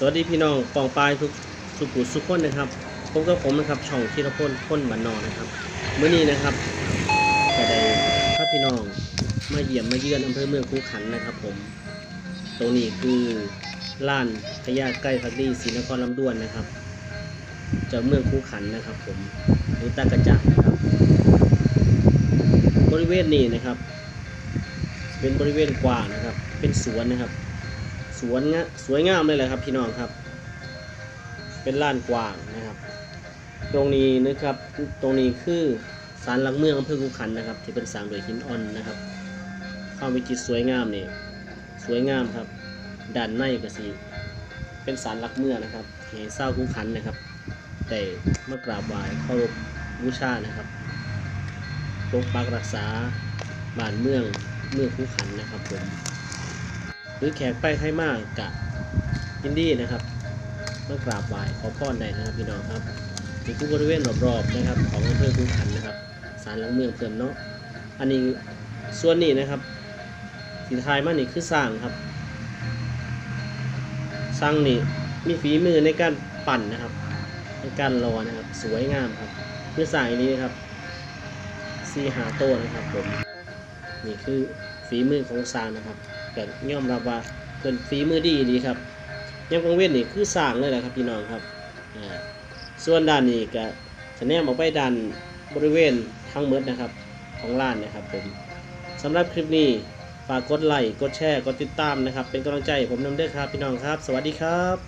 สวัสดีพี่น้องปองปลายทุกสุขุสุขคนนะครับพบกับผมนะครับช่องธีรพลพ้นบันนอกนะครับเมื่อนี้นะครับก็ได้พาพี่น้องมาเยี่ยมมาเยือนอำเภอเมืองคูขันนะครับ ผม ตรงนี้คือล้านพญาใกล้พักดีศรีนครลำดวนนะครับจ้าเมืองคูขันนะครับ ผมหรือตากระจักนะครับ บริเวณนี้นะครับ เป็นบริเวณกว้างนะครับ เป็นสวนนะครับ สวนงสวยงามเลยแหละครับพี่น้องครับ เป็นลานกว้างนะครับ ตรงนี้นะครับตรงนี้คือศาลหลักเมืองอำเภอกุขันนะครับ ที่เป็นสร้างโดวยหินอ่อนนะครับความวิจิตรสวยงามนี่สวยงามครับด้านในก็สีเป็นศาลหลักเมืองนะครับให้เศร้ากุขันนะครับแต่มากราบไหว้เคารพบูชานะครับปกปักรักษาบ้านเมืองเมืองคูขันนะครับผม หรือแขกไปไทยมากกะยินดีนะครับเมากราบไหว้ขอพรได้นะครับพี่น้องครับนี่คือบริเวณรอบๆนะครับ ของอำเภอคูขันนะครับศาลหลังเมืองเพิ่นเนาะอันนี้ส่วนนี้นะครับสีทายมานี่คือสร้างครับสร้างนี่มีฝีมือในการปั่นนะครับในการรอนะครับสวยงามครับคือสร้างอันนี้นะครับซีหาโต้นะครับผมนี่คือฝีมือของสร้างนะครับ ก็ยอมรับว่าเป็นฝีมือดีดีครับยามกลางเว้นนี่คือสร้างเลยแหละครับพี่น้องครับอ่าส่วนด้านนี้ก็จะแนมออกไปด้านบริเวณทั้งหมดนะครับของร้านนะครับผมสำหรับคลิปนี้ฝากกดไลค์กดแชร์กดติดตามนะครับ เป็นกำลังใจผมนำเด้อครับพี่น้องครับ สวัสดีครับ